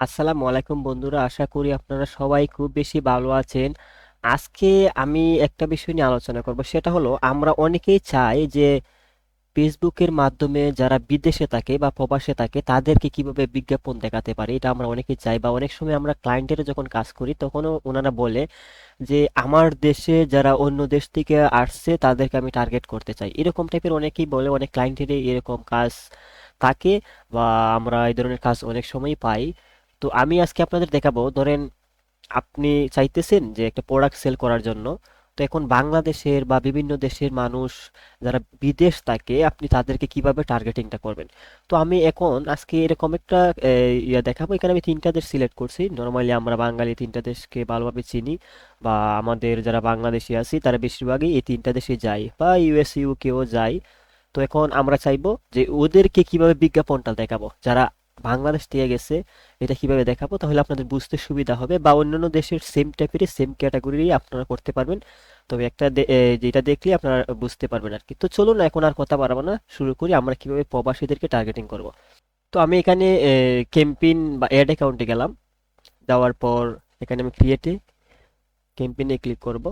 আসসালামু আলাইকুম বন্ধুরা, আশা করি আপনারা সবাই খুব বেশি ভালো আছেন। আজকে আমি একটা বিষয় নিয়ে আলোচনা করব, সেটা হলো আমরা অনেকেই চাই যে ফেসবুকের মাধ্যমে যারা বিদেশে থাকে বা প্রবাসে থাকে, তাদেরকে কীভাবে বিজ্ঞাপন দেখাতে পারি, এটা আমরা অনেকেই চাই বা অনেক সময় আমরা ক্লায়েন্টের যখন কাজ করি, তখনও ওনারা বলে যে, আমার দেশে যারা অন্য দেশ থেকে আসছে, তাদেরকে আমি টার্গেট করতে চাই। এরকম টাইপের অনেকেই বলে, অনেক ক্লায়েন্টেরই এরকম কাজ থাকে বা আমরা এই ধরনের কাজ অনেক সময় পাই। তো আমি আজকে আপনাদের দেখাবো, ধরেন আপনি চাইতেছেন যে একটা প্রোডাক্ট সেল করার জন্য, তো এখন বাংলাদেশের বা বিভিন্ন দেশের মানুষ যারা বিদেশ থাকে, আপনি তাদেরকে কীভাবে টার্গেটিংটা করবেন? তো আমি এখন আজকে এরকম একটা ইয়ে দেখাবো। এখানে আমি তিনটা দেশ সিলেক্ট করছি। নর্মালি আমরা বাঙালি তিনটা দেশকে ভালোভাবে চিনি বা আমাদের যারা বাংলাদেশি আছি, তারা বেশিরভাগই এই তিনটা দেশে যায় বা ইউএস ইউকেও যায়। তো এখন আমরা চাইব যে ওদেরকে কীভাবে বিজ্ঞাপনটা দেখাবো? যারা বাংলাদেশ দিয়ে গেছে, এটা কীভাবে দেখাবো? তাহলে আপনাদের বুঝতে সুবিধা হবে। বা অন্যান্য দেশের সেম টাইপেরই সেম ক্যাটাগরি আপনারা করতে পারবেন। তবে একটা যেটা দেখলে আপনারা বুঝতে পারবেন আর কি তো চলুন এখন আর কথা বাড়াবো না। শুরু করি, আমরা কীভাবে প্রবাসীদেরকে টার্গেটিং করব। তো আমি এখানে ক্যাম্পেইন বা অ্যাড অ্যাকাউন্টে গেলাম। যাওয়ার পর এখানে আমি ক্রিয়েটে ক্যাম্পেইনে ক্লিক করব।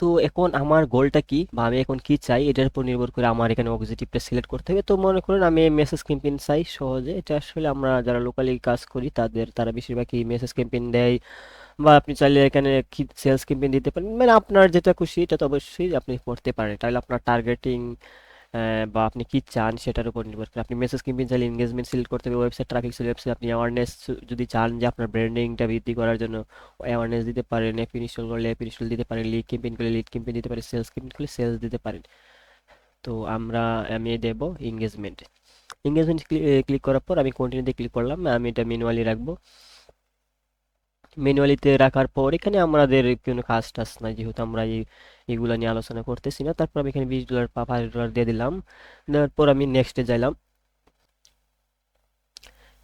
তো এখন আমার গোলটা কি বা আমি এখন কি চাই এটার উপর নির্ভর করে আমার এখানে অবজেক্টিভটা সিলেক্ট করতে হবে। তো মনে করেন আমি মেসেজ ক্যাম্পেইন চাই সহজে। এটা আসলে আমরা যারা লোকালি কাজ করি তাদের, তারা বেশিরভাগই মেসেজ ক্যাম্পেইন দেয় বা আপনি চাইলে এখানে কি সেলস ক্যাম্পেইন দিতে পারেন। মানে আপনার যেটা খুশি এটা তো অবশ্যই আপনি করতে পারেন। তাহলে আপনার টার্গেটিং বা আপনি কি চান সেটার উপর নির্ভর করে। আপনি মেসেজ ক্যাম্পেইন চাইলে এনগেজমেন্ট সিলেক্ট করতে হবে ওয়েবসাইট ট্রাফিক সিলেক্ট ওয়েবসাইট আপনি অ্যাওয়ারনেস যদি চান যে আপনার ব্র্যান্ডিংটা বৃদ্ধি করার জন্য অ্যাওয়ারনেস দিতে পারেন অ্যাপ ইনস্টল করলে অ্যাপ ইনস্টল দিতে পারেন লিড ক্যাম্পেইন করলে লিড ক্যাম্পেইন দিতে পারেন সেলস ক্যাম্পেইন করলে সেলস দিতে পারেন। তো আমরা, আমি দেব এঙ্গেজমেন্ট এঙ্গেজমেন্ট ক্লিক করার পর আমি কন্টিনিউতে ক্লিক করলাম, আমি এটা ম্যানুয়ালি রাখব। ম্যানুয়ালিতে রাখার পর এখানে আমাদের কোনো কাজ টাজ নাই, যেহেতু আমরা এই, এগুলা নিয়ে আলোচনা করতেছি না। তারপর আমি এখানে বিশ ডলার বা পাঁচ ডলার দিয়ে দিলাম। দেওয়ার পর আমি নেক্সটে যাইলাম।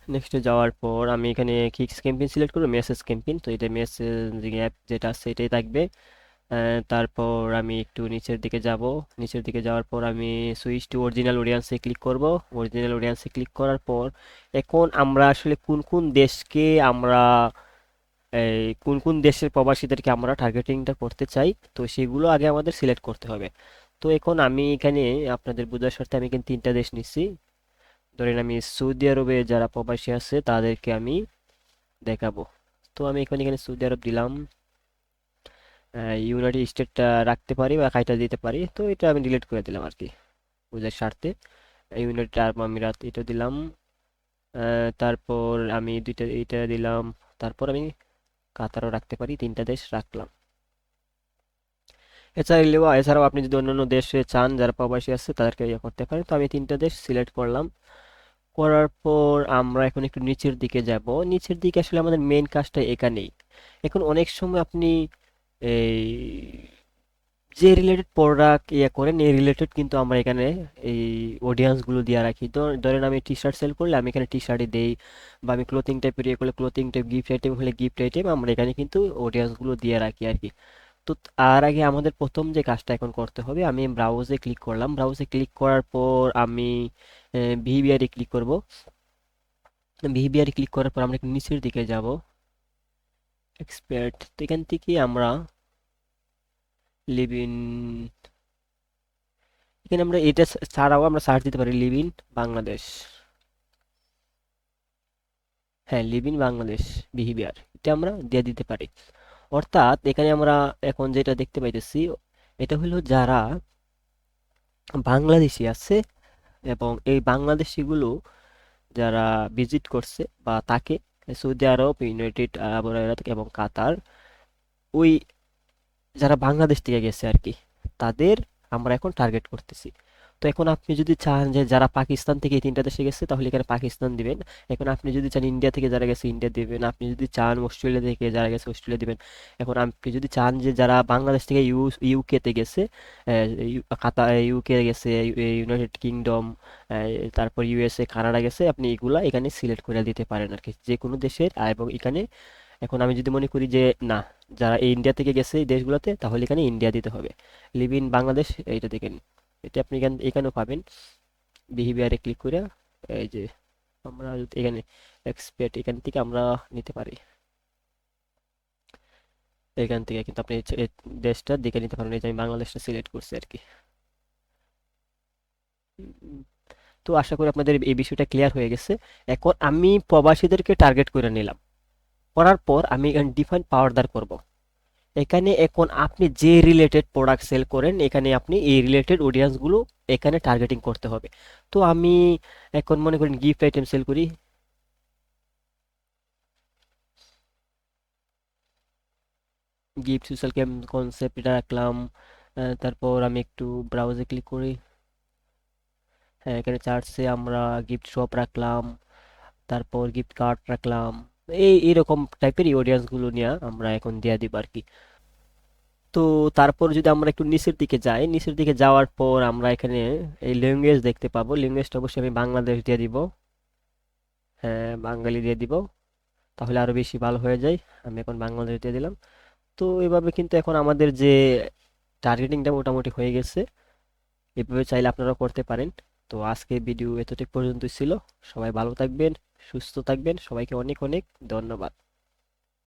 নেক্সটে যাওয়ার পর আমি এখানে কিক্স ক্যাম্পেইন সিলেক্ট করব মেসেজ ক্যাম্পেইন তো এটা মেসেজিং অ্যাপ যেটা আছে, এটাই থাকবে। তারপর আমি একটু নিচের দিকে যাব। নিচের দিকে যাওয়ার পর আমি সুইচ টু অরিজিনাল অডিয়েন্সে ক্লিক করব। অরিজিনাল অডিয়েন্সে ক্লিক করার পর এখন আমরা আসলে কোন কোন দেশকে আমরা এই কোন কোন দেশের প্রবাসীদেরকে আমরা টার্গেটিংটা করতে চাই, তো সেগুলো আগে আমাদের সিলেক্ট করতে হবে। তো এখন আমি এখানে আপনাদের বোঝার স্বার্থে আমি এখানে তিনটা দেশ নিচ্ছি। ধরেন আমি সৌদি আরবে যারা প্রবাসী আছে, তাদেরকে আমি দেখাবো। তো আমি এখন এখানে সৌদি আরব দিলাম। ইউনাইটেড স্টেটটা রাখতে পারি বা কাইটা দিতে পারি, তো এটা আমি ডিলিট করে দিলাম আর কি, বোঝার স্বার্থে। ইউনাইটেড আরব আমিরাত এটা দিলাম। তারপর আমি দুইটা এটা দিলাম। তারপর আমি কাতারও রাখতে পারি, তিনটা দেশ রাখলাম। এছাড়াও এছাড়াও আপনি যদি অন্যান্য দেশে চান, যারা প্রবাসী আছে, তাদেরকে ইয়ে করতে পারেন। তো আমি তিনটা দেশ সিলেক্ট করলাম। করার পর আমরা এখন একটু নিচের দিকে যাব। নিচের দিকে আসলে আমাদের মেন কাজটা এখানেই। এখন অনেক সময় আপনি এই যে রিলেটেড প্রোডাক্ট ইয়ে করেন এই রিলেটেড কিন্তু আমরা এখানে এই অডিয়েন্সগুলো দিয়ে রাখি। তো ধরেন আমি টি শার্ট সেল করলে আমি এখানে টি শার্টই দিই বা আমি ক্লোথিং টাইপের ইয়ে করলে ক্লোথিং টাইপ গিফট আইটেম হলে গিফট আইটেম আমরা এখানে কিন্তু অডিয়েন্সগুলো দিয়ে রাখি আর কি তো আর আগে আমাদের প্রথম যে কাজটা এখন করতে হবে, আমি ব্রাউজে ক্লিক করলাম। ব্রাউজে ক্লিক করার পর আমি বিহেভিয়ারে ক্লিক করব। বিহেভিয়ারে ক্লিক করার পর আমরা নিচের দিকে যাব। এক্সপার্ট তো এখান থেকে আমরা লিভ ইন, এখানে আমরা এটা ছাড়াও আমরা সার্চ দিতে পারি লিভ ইন বাংলাদেশ। হ্যাঁ লিভ ইন বাংলাদেশ বিহেভিয়ার এটা আমরা দিয়ে দিতে পারি। অর্থাৎ এখানে আমরা এখন যেটা দেখতে পাইতেছি, এটা হলো যারা বাংলাদেশি আছে এবং এই বাংলাদেশিগুলো যারা ভিজিট করছে বা তাকে সৌদি আরব, ইউনাইটেড আরব এবং কাতার, ওই যারা বাংলাদেশ থেকে গেছে আর কি, তাদের আমরা এখন টার্গেট করতেছি। তো এখন আপনি যদি চান যে যারা পাকিস্তান থেকে এই তিনটা দেশে গেছে, তাহলে এখানে পাকিস্তান দিবেন। এখন আপনি যদি চান ইন্ডিয়া থেকে যারা গেছে, ইন্ডিয়া দিবেন। আপনি যদি চান অস্ট্রেলিয়া থেকে যারা গেছে, অস্ট্রেলিয়া দিবেন। এখন আপনি যদি চান যে যারা বাংলাদেশ থেকে ইউ ইউকে তে গেছে কাতার ইউকে গেছে ইউনাইটেড কিংডম তারপর ইউএসএ কানাডা গেছে, আপনি এগুলা এখানে সিলেক্ট করে দিতে পারেন আর কি যে কোনো দেশের এবং এখানে এখন আমি যদি মনে করি যে, না, যারা এই ইন্ডিয়া থেকে গেছে এই দেশগুলোতে, তাহলে এখানে ইন্ডিয়া দিতে হবে। লিভ ইন বাংলাদেশ এইটা দেখেন। এটা আপনি এখান, এখানেও পাবেন। বিহেভিয়ারে ক্লিক করে, এই যে, আমরা এখানে এক্সপেক্ট এখান থেকে আমরা নিতে পারি। এখান থেকে কিন্তু আপনি দেশটা দেখে নিতে পারেন। এই যে আমি বাংলাদেশটা সিলেক্ট করছি আর কি তো আশা করি আপনাদের এই বিষয়টা ক্লিয়ার হয়ে গেছে। এখন আমি প্রবাসীদেরকে টার্গেট করে নিলাম। করার পর আমি এখানে ডিফাইন পাওয়ারদার করব। এখানে এখন আপনি যে রিলেটেড প্রোডাক্ট সেল করেন, এখানে আপনি এই রিলেটেড অডিয়েন্সগুলো এখানে টার্গেটিং করতে হবে। তো আমি এখন মনে করেন গিফট আইটেম সেল করি। গিফট সোশ্যাল গেম কনসেপ্ট এটা রাখলাম। তারপর আমি একটু ব্রাউজে ক্লিক করি। হ্যাঁ এখানে চার্টসে আমরা গিফট শপ রাখলাম। তারপর গিফট কার্ড রাখলাম। এই এরকম টাইপের অডিয়েন্সগুলো নিয়ে আমরা এখন দিয়ে দিব আর কি। তো তারপর যদি আমরা একটু নিচের দিকে যাই, নিচের দিকে যাওয়ার পর আমরা এখানে এই ল্যাঙ্গুয়েজ দেখতে পাবো। ল্যাঙ্গুয়েজটা অবশ্যই আমি বাংলাদেশ দিয়ে দিব। হ্যাঁ বাঙালি দিয়ে দিব। তাহলে আরও বেশি ভালো হয়ে যায়। আমি এখন বাংলাদেশ দিয়ে দিলাম। তো এভাবে কিন্তু এখন আমাদের যে টার্গেটিংটা মোটামুটি হয়ে গেছে। এভাবে চাইলে আপনারা করতে পারেন। তো আজকে ভিডিও এতটুকু পর্যন্তই ছিল। সবাই ভালো থাকবেন। সুস্থ থাকবেন। সবাইকে অনেক অনেক ধন্যবাদ।